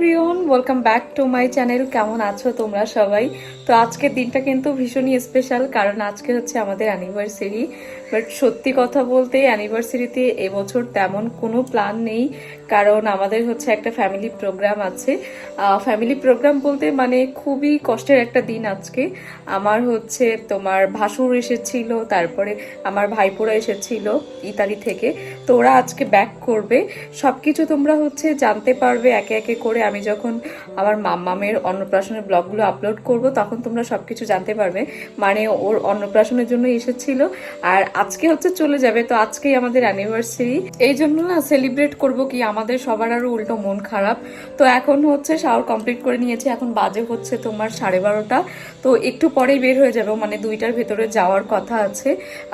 Everyone welcome back to my channel কেমন আছো তোমরা সবাই? তো আজকের দিনটা কিন্তু ভীষণই স্পেশাল কারণ আজকে হচ্ছে আমাদের অ্যানিভার্সারি বাট সত্যি কথা বলতে অ্যানিভার্সারিতে এবছর তেমন কোনো প্ল্যান নেই, কারণ আমাদের হচ্ছে একটা ফ্যামিলি প্রোগ্রাম আছে। ফ্যামিলি প্রোগ্রাম বলতে মানে খুবই কষ্টের একটা দিন আজকে। আমার হচ্ছে তোমার ভাসুর এসেছিল, তারপরে আমার ভাইপোরা এসেছিল ইতালি থেকে। তো ওরা আজকে ব্যাক করবে। সব কিছু তোমরা হচ্ছে জানতে পারবে, একে একে করে আমি যখন আমার মাম্মামের অন্নপ্রাশনের ব্লগগুলো আপলোড করব, তখন তোমরা সব কিছু জানতে পারবে। মানে ওর অন্নপ্রাশনের জন্য এসেছিল। আর আজকে হচ্ছে চলে যাবে। তো আজকেই আমাদের অ্যানিভার্সারি এই জন্য না সেলিব্রেট করব কি, আমাদের সবার আরও উল্টো মন খারাপ। তো এখন হচ্ছে শাওয়ার কমপ্লিট করে নিয়েছি। এখন বাজে হচ্ছে তোমার সাড়ে বারোটা। তো একটু পরেই বের হয়ে যাব। মানে দুইটার ভেতরে যাওয়ার কথা আছে।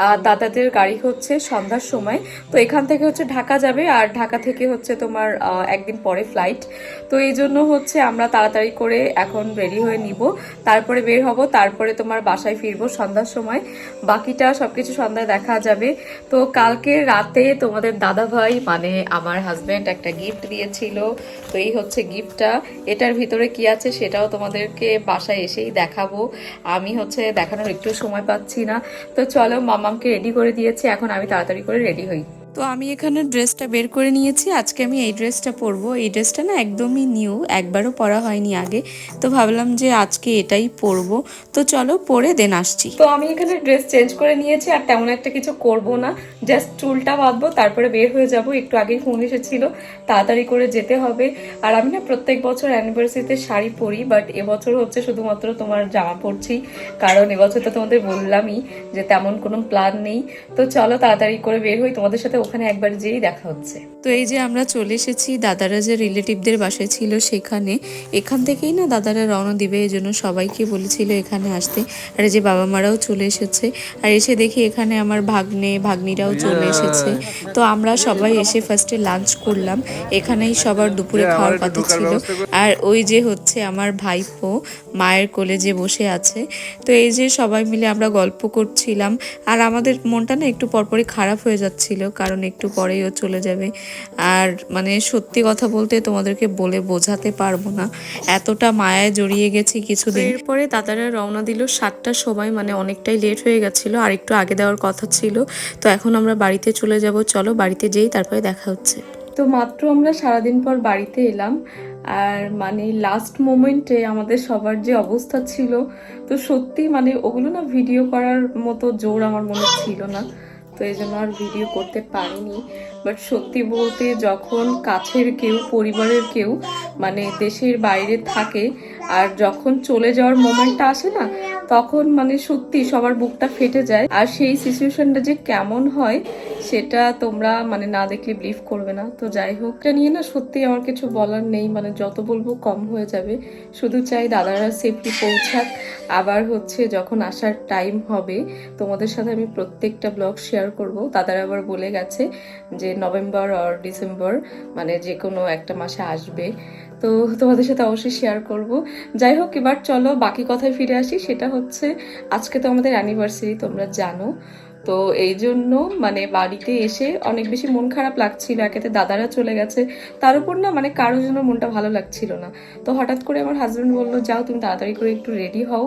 আর দাদাদের গাড়ি হচ্ছে সন্ধ্যার সময়। তো এখান থেকে হচ্ছে ঢাকা যাবে। আর ঢাকা থেকে হচ্ছে তোমার একদিন পরে ফ্লাইট তো এই জন্য হচ্ছে আমরা তাড়াতাড়ি করে এখন রেডি হয়ে নিব। তারপরে বের হব, তারপরে তোমার বাসায় ফিরবো সন্ধ্যার সময়। বাকিটা সবকিছু সন্ধ্যায় দেখা যাবে। তো কালকে রাতে তোমাদের দাদা ভাই মানে আমার হাজব্যান্ড একটা গিফট দিয়েছিল। তো এই হচ্ছে গিফটটা এটার ভিতরে কি আছে সেটাও তোমাদেরকে বাসায় এসেই দেখাবো। আমি হচ্ছে দেখানোর একটু সময় পাচ্ছি না। তো চলো মামামকে রেডি করে দিয়েছি। এখন আমি তাড়াতাড়ি করে রেডি হই। তো আমি এখানে ড্রেসটা বের করে নিয়েছি। আজকে আমি এই ড্রেসটা পরবো। এই ড্রেসটা না একদমই নিউ, একবারও পরা হয়নি আগে। তো ভাবলাম যে আজকে এটাই পরবো। তো চলো পরে দেন আসছি। তো আমি এখানে ড্রেস চেঞ্জ করে নিয়েছি আর তেমন একটা কিছু করব না। জাস্ট চুলটা বাঁধবো, তারপরে বের হয়ে যাব। একটু আগেই ফোন এসেছিল, তাড়াতাড়ি করে যেতে হবে। আর আমি না প্রত্যেক বছর অ্যানিভার্সারিতে শাড়ি পরি, বাট এবছর হচ্ছে শুধুমাত্র তোমার জামা পরছি। কারণ এবছর তো তোমাদের বললামই যে তেমন কোনো প্ল্যান নেই। তো চলো তাড়াতাড়ি করে বের হই। তোমাদের সাথে ওখানে একবার যেই দেখা হচ্ছে। তো এই যে আমরা চলে এসেছি দাদারা যে রিলেটিভদের বাসায় ছিল সেখানে এখান থেকেই না দাদারা রওনা দিবে এই জন্য সবাইকে বলেছিল এখানে আসতে। আর এই যে বাবা মারাও চলে এসেছে আর এসে দেখি এখানে আমার ভাগ্নে ভাগ্নিরাও চলে এসেছে। তো আমরা সবাই এসে ফার্স্টে লাঞ্চ করলাম এখানেই সবার দুপুরে খাওয়ার কথা ছিল। আর ওই যে হচ্ছে আমার ভাইপো মায়ের কোলে যে বসে আছে। তো এই যে সবাই মিলে আমরা গল্প করছিলাম আর আমাদের মনটা না একটু পরপরই খারাপ হয়ে যাচ্ছিল কারণ একটু পরেই ও চলে যাবে। আর মানে সত্যি কথা বলতে তোমাদেরকে বলে বোঝাতে পারব না। এতটা মায়ায় জড়িয়ে গেছি কিছুদিন। এরপরে দাদারা রওনা দিল সাতটার সময় মানে অনেকটাই লেট হয়ে গেছিল আর একটু আগে দেওয়ার কথা ছিল। তো এখন আমরা বাড়িতে চলে যাব চলো বাড়িতে যেই তারপরে দেখা হচ্ছে। তো মাত্র আমরা সারাদিন পর বাড়িতে এলাম আর মানে লাস্ট মোমেন্টে আমাদের সবার যে অবস্থা ছিল তো সত্যি মানে ওগুলো না ভিডিও করার মতো জোর আমার মনে ছিল না। তো এই জন্য আর ভিডিও করতে পারিনি। বাট সত্যি বলতে যখন কাছের কেউ, পরিবারের কেউ মানে দেশের বাইরে থাকে, আর যখন চলে যাওয়ার মোমেন্টটা আসে না তখন মানে সত্যি সবার বুকটা ফেটে যায়। আর সেই সিচুয়েশনটা যে কেমন হয়, সেটা তোমরা মানে না দেখলে বিলিভ করবে না। তো যাই হোক, এটা নিয়ে না সত্যি আমার কিছু বলার নেই। মানে যত বলব কম হয়ে যাবে। শুধু চাই দাদারা সেফটি পৌঁছাক। আবার হচ্ছে যখন আসার টাইম হবে, তোমাদের সাথে আমি প্রত্যেকটা ব্লগ শেয়ার করব। দাদারা আবার বলে গেছে যে নভেম্বর আর ডিসেম্বর মানে যে কোনো একটা মাসে আসবে। তো তোমাদের সাথে অবশ্যই শেয়ার করব। যাই হোক, এবার চলো বাকি কথায় ফিরে আসি। সেটা হচ্ছে, আজকে তো আমাদের অ্যানিভার্সারি তোমরা জানো। তো এই জন্য মানে বাড়িতে এসে অনেক বেশি মন খারাপ লাগছিল। একেতে দাদারা চলে গেছে। তার উপর না মানে কারোর জন্য মনটা ভালো লাগছিল না। তো হঠাৎ করে আমার হাজব্যান্ড বলল, যাও তুমি তাড়াতাড়ি করে একটু রেডি হও।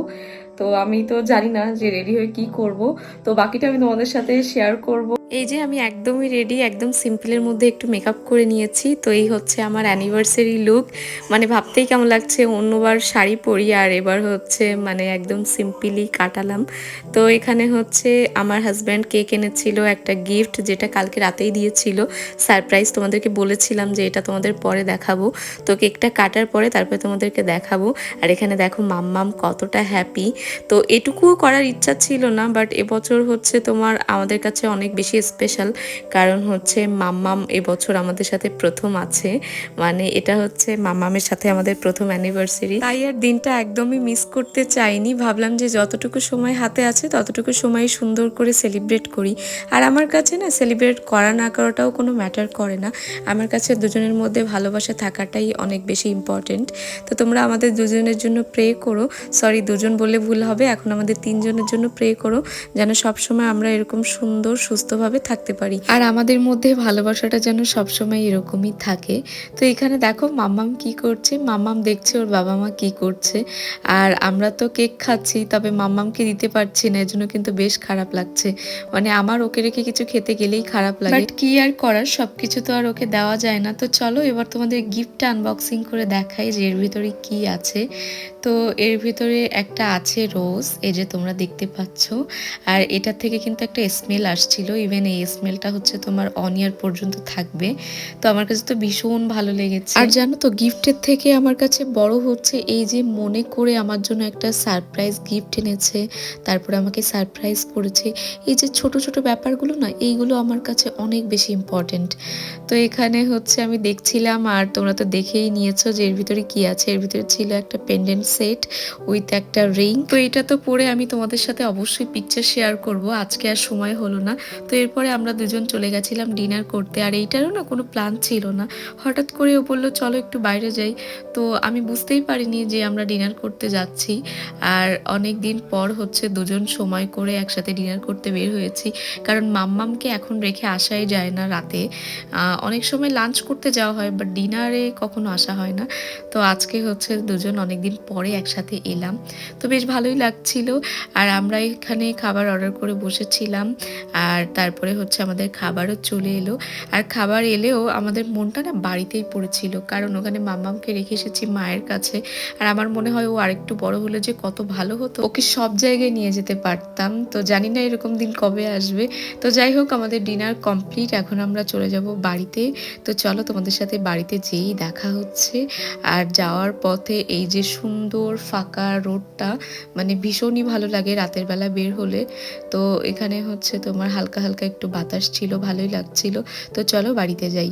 তো আমি তো জানি না যে রেডি হয়ে কি করব। তো বাকিটা আমি তোমাদের সাথে শেয়ার করব। এই যে আমি একদমই রেডি একদম সিম্পলের মধ্যে একটু মেকআপ করে নিয়েছি। তো এই হচ্ছে আমার অ্যানিভার্সারি লুক মানে ভাবতেই কেমন লাগছে, অন্যবার শাড়ি পরি আর এবার হচ্ছে মানে একদম সিম্পলি কাটালাম। তো এখানে হচ্ছে আমার হাজব্যান্ড কেক এনেছিল, একটা গিফট যেটা কালকে রাতেই দিয়েছিল। সারপ্রাইজ তোমাদেরকে বলেছিলাম যে এটা তোমাদের পরে দেখাবো। তো কেকটা কাটার পরে তারপরে তোমাদেরকে দেখাবো। আর এখানে দেখো মাম্মাম কতটা হ্যাপি তো এটুকুও করার ইচ্ছা ছিল না বাট এবছর হচ্ছে তোমার আমাদের কাছে অনেক বেশি স্পেশাল কারণ হচ্ছে মাম্মাম এবছর আমাদের সাথে প্রথম আছে। মানে এটা হচ্ছে মাম্মামের সাথে আমাদের প্রথম অ্যানিভার্সারি তাই আর দিনটা একদমই মিস করতে চাইনি। ভাবলাম যে যতটুকু সময় হাতে আছে, ততটুকু সময় সুন্দর করে সেলিব্রেট করি। আর আমার কাছে না সেলিব্রেট করা না করাটাও কোনো ম্যাটার করে না। আমার কাছে দুজনের মধ্যে ভালোবাসা থাকাটাই অনেক বেশি ইম্পর্টেন্ট তো তোমরা আমাদের দুজনের জন্য প্রে করো। সরি দুজন বলে ভুল ফুলফিল হবে। এখন আমাদের তিনজনের জন্য প্রে করো, যেন সবসময় আমরা এরকম সুন্দর, সুস্থভাবে থাকতে পারি। আর আমাদের মধ্যে ভালোবাসাটা যেন সবসময় এরকমই থাকে। তো এখানে দেখো, মাম্মাম কি করছে? মাম্মাম দেখছে ওর বাবা মা কি করছে। আর আমরা তো কেক খাচ্ছি, তবে মাম্মামকে দিতে পারছি না, এজন্য কিন্তু বেশ খারাপ লাগছে। মানে আমার ওকে রেখে কিছু খেতে গেলেই খারাপ লাগে। বাট কি আর করার? সবকিছু তো আর ওকে দেওয়া যায় না। তো চলো, এবার তোমাদের গিফটটা আনবক্সিং করে দেখাই যে এর ভিতরে কি আছে। তো এর ভিতরে একটা আছে রোজ এই যে তোমরা দেখতে পাচ্ছ। আর এটার থেকে কিন্তু একটা স্মেল আসছিল। ইভেন এই স্মেলটা হচ্ছে তোমার অন ইয়ার পর্যন্ত থাকবে। তো আমার কাছে তো ভীষণ ভালো লেগেছে। আর জানো তো গিফটের থেকে আমার কাছে বড় হচ্ছে এই যে মনে করে আমার জন্য একটা সারপ্রাইজ গিফট এনেছে, তারপরে আমাকে সারপ্রাইজ করেছে। এই যে ছোট ছোট ব্যাপারগুলো না, এইগুলো আমার কাছে অনেক বেশি ইম্পর্টেন্ট তো এখানে হচ্ছে আমি দেখছিলাম, আর তোমরা তো দেখেই নিয়েছো যে এর ভিতরে কি আছে। এর ভিতরে ছিল একটা পেন্ডেন্ট সেট উইথ একটা রিং তো এটা তো পরে আমি তোমাদের সাথে অবশ্যই পিকচার শেয়ার করব। আজকে আর সময় হলো না। তো এরপরে আমরা দুজন চলে গেছিলাম ডিনার করতে। আর এইটারও না কোনো প্ল্যান ছিল না। হঠাৎ করে ও বলল, চলো একটু বাইরে যাই। তো আমি বুঝতেই পারিনি যে আমরা ডিনার করতে যাচ্ছি। আর অনেক দিন পর হচ্ছে দুজন সময় করে একসাথে ডিনার করতে বের হয়েছি। কারণ মাম্মামকে এখন রেখে আসাই যায় না রাতে। অনেক সময় লাঞ্চ করতে যাওয়া হয় বাট ডিনারে কখনো আসা হয় না। তো আজকে হচ্ছে দুজন অনেক দিন পরে একসাথে এলাম। তো বেশ ভালোই লাগছিল। আর আমরা এখানে খাবার অর্ডার করে বসেছিলাম। আর তারপরে হচ্ছে আমাদের খাবারও চলে এলো। আর খাবার এলেও আমাদের মনটা না বাড়িতেই পড়েছিল। কারণ ওখানে মাম্মামকে রেখে এসেছি মায়ের কাছে। আর আমার মনে হয় ও আরেকটু বড় হলে যে কত ভালো হতো। ওকে সব জায়গায় নিয়ে যেতে পারতাম। তো জানি না এরকম দিন কবে আসবে। তো যাই হোক, আমাদের ডিনার কমপ্লিট এখন আমরা চলে যাব বাড়িতে। তো চলো তোমাদের সাথে বাড়িতে যেই দেখা হচ্ছে। আর যাওয়ার পথে এই যে সুন্দর ফাঁকা রোডটা মানে ভীষণই ভালো লাগে রাতের বেলা বের হলে। তো এখানে হচ্ছে তোমার হালকা হালকা একটু বাতাস ছিল, ভালোই লাগছিল। তো চলো বাড়িতে যাই।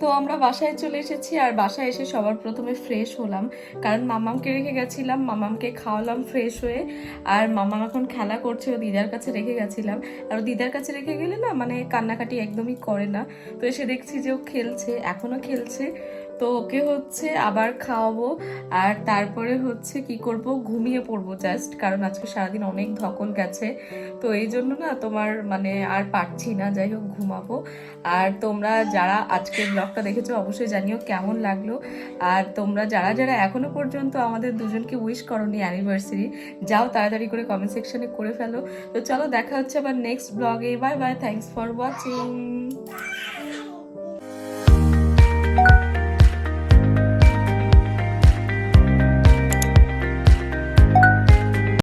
তো আমরা বাসায় চলে এসেছি আর বাসায় এসে সবার প্রথমে ফ্রেশ হলাম। কারণ মামামকে রেখে গেছিলাম, মামামকে খাওয়ালাম ফ্রেশ হয়ে। আর মামাম এখন খেলা করছে, ও দিদার কাছে রেখে গেছিলাম। আর ও দিদার কাছে রেখে গেলে না মানে কান্নাকাটি একদমই করে না। তো এসে দেখছি যে ও খেলছে এখনও খেলছে। তো ওকে হচ্ছে আবার খাওয়াবো। আর তারপরে হচ্ছে কি করব? ঘুমিয়ে পড়ব জাস্ট কারণ আজকে সারাদিন অনেক ধকল গেছে। তো এই জন্য না তোমার মানে আর পারছি না, যাই হোক ঘুমাবো। আর তোমরা যারা আজকের ব্লগটা দেখেছ অবশ্যই জানিও কেমন লাগল। আর তোমরা যারা যারা এখনও পর্যন্ত আমাদের দুজনকে উইশ করনি অ্যানিভার্সারি যাও তাড়াতাড়ি করে কমেন্ট সেকশনে করে ফেলো। তো চলো দেখা হচ্ছে আবার নেক্সট ব্লগে bye bye thanks for watching